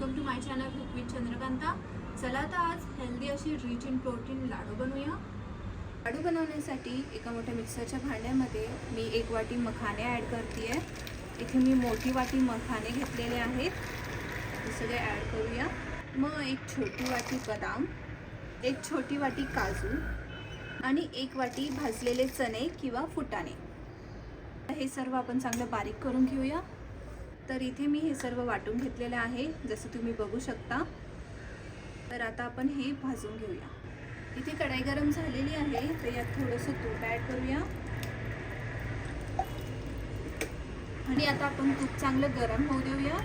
Welcome to my channel cook with Chandrakanta चला तर आज हेल्दी अशी रिच इन प्रोटीन लाडू बनवूया. लाडू बनवण्यासाठी एका मोठ्या मिक्सरच्या भांड्यामध्ये मी एक वाटी मखाने ॲड करते आहे इथे मी मोठी वाटी मखाने घेतलेले आहेत. हे सगळे ॲड करूया. मग एक छोटी वाटी बदाम एक छोटी वाटी काजू आणि एक वाटी भाजलेले चणे किंवा फुटाणे. हे सर्व आपण चांगलं बारीक करून घेऊया. तर इथे मी हे सर्व वाटून घेतलेलं आहे जसं तुम्ही बघू शकता. तर आता आपण हे भाजून घेऊया. इथे कढाई गरम झालेली आहे तर यात थोडंसं तूप ॲड करूया. आणि आता आपण तूप चांगलं गरम होऊ देऊया.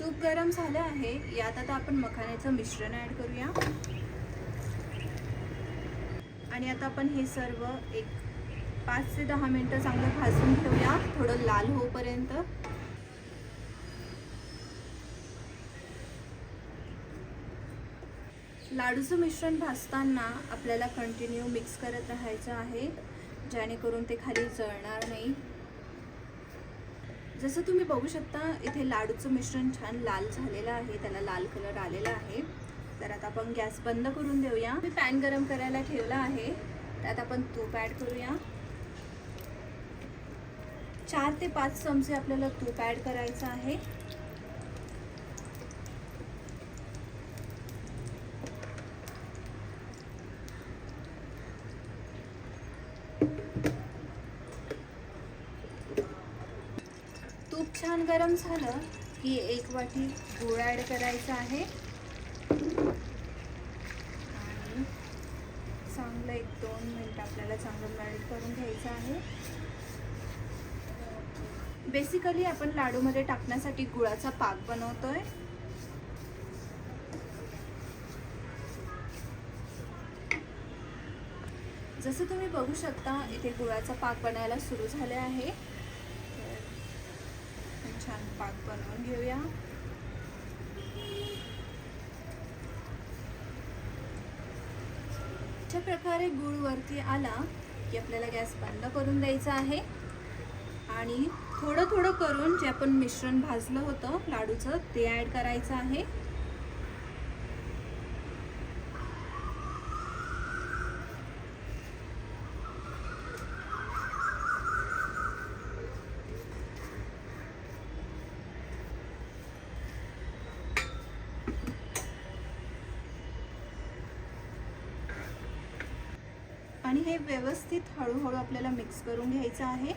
तूप गरम झालं आहे यात आता आपण मखाण्याचं मिश्रण ॲड करूया. आणि आता आपण हे सर्व एक पाच ते दहा मिनटं चांगलं भाजून ठेवूया थोडं लाल होईपर्यंत लाडूचं मिश्रण भाजताना आपल्याला कंटिन्यू मिक्स करत राहायचं आहे. जेणेकरून ते खाली जळणार नाही. जसं तुम्ही बघू शकता इथे लाडूचं मिश्रण छान लाल झालेलं आहे. त्याला लाल कलर आलेला आहे. तर आता आपण गॅस बंद करून देऊया. मी पॅन गरम करायला ठेवला आहे. त्यात आपण तूप ॲड करूया. चार ते पाच चमचे आपल्याला तूप ॲड करायचं आहे. तूप छान गरम झालं की एक वाटी गूळ ॲड करायचं आहे. आणि चांगलं एक दोन मिनटं आपल्याला चांगलं मेल्ट करून घ्यायचं आहे. बेसिकली आपण लाडूमध्ये टाकण्यासाठी गुळाचा पाक बनवतोय. जसं तुम्ही बघू शकता इथे गुळाचा पाक बनायला सुरू झाले आहे. तर छान पाक बनवून घेऊया. अशा प्रकारे गुळ वरती आला की आपल्याला गॅस बंद करून द्यायचा आहे. आणि थोडं थोडं करून जे आपण मिश्रण भाजलं होतं लाडूचं ते ॲड करायचं आहे. आणि हे व्यवस्थित हळूहळू आपल्याला मिक्स करून घ्यायचं आहे.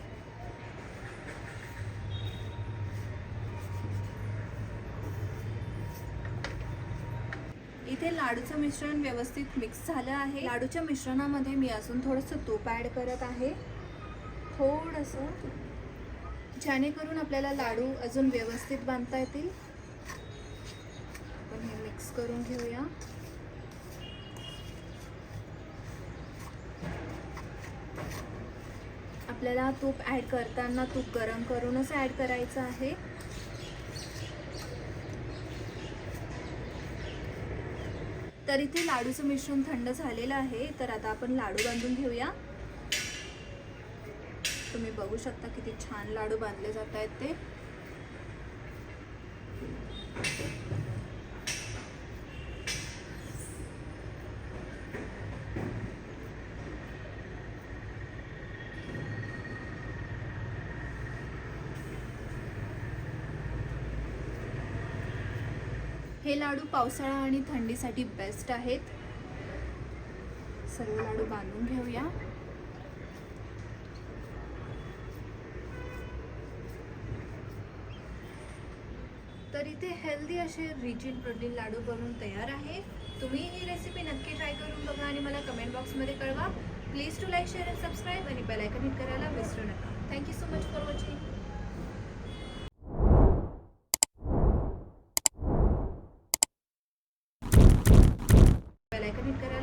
इथे लाडूचं मिश्रण व्यवस्थित मिक्स झालं आहे. लाडूच्या मिश्रणामध्ये मी अजून थोडंसं तूप ॲड करत आहे. थोडंसं जेणेकरून आपल्याला लाडू अजून व्यवस्थित बांधता येतील. आपण हे मिक्स करून घेऊया. आपल्याला तूप ॲड करताना तूप गरम करूनच ॲड करायचं आहे. तर इथे लाडूचं मिश्रण थंड झालेलं आहे तर आता आपण लाडू बांधून घेऊया. तुम्ही बघू शकता किती छान लाडू बांधले जात आहेत ते. हे लाडू पावसाळा आणि थंडीसाठी बेस्ट आहेत. सर्व लाडू बांधून घेऊया. तर इथे हेल्दी असे रिच प्रोटीन लाडू बनवून तयार आहे. तुम्ही ही रेसिपी नक्की ट्राय करून बघा आणि मला कमेंट बॉक्समध्ये कळवा. Please to like share and subscribe आणि बेलायकन हिट करायला विसरू नका. Thank you so much for watching bell icon hit करायला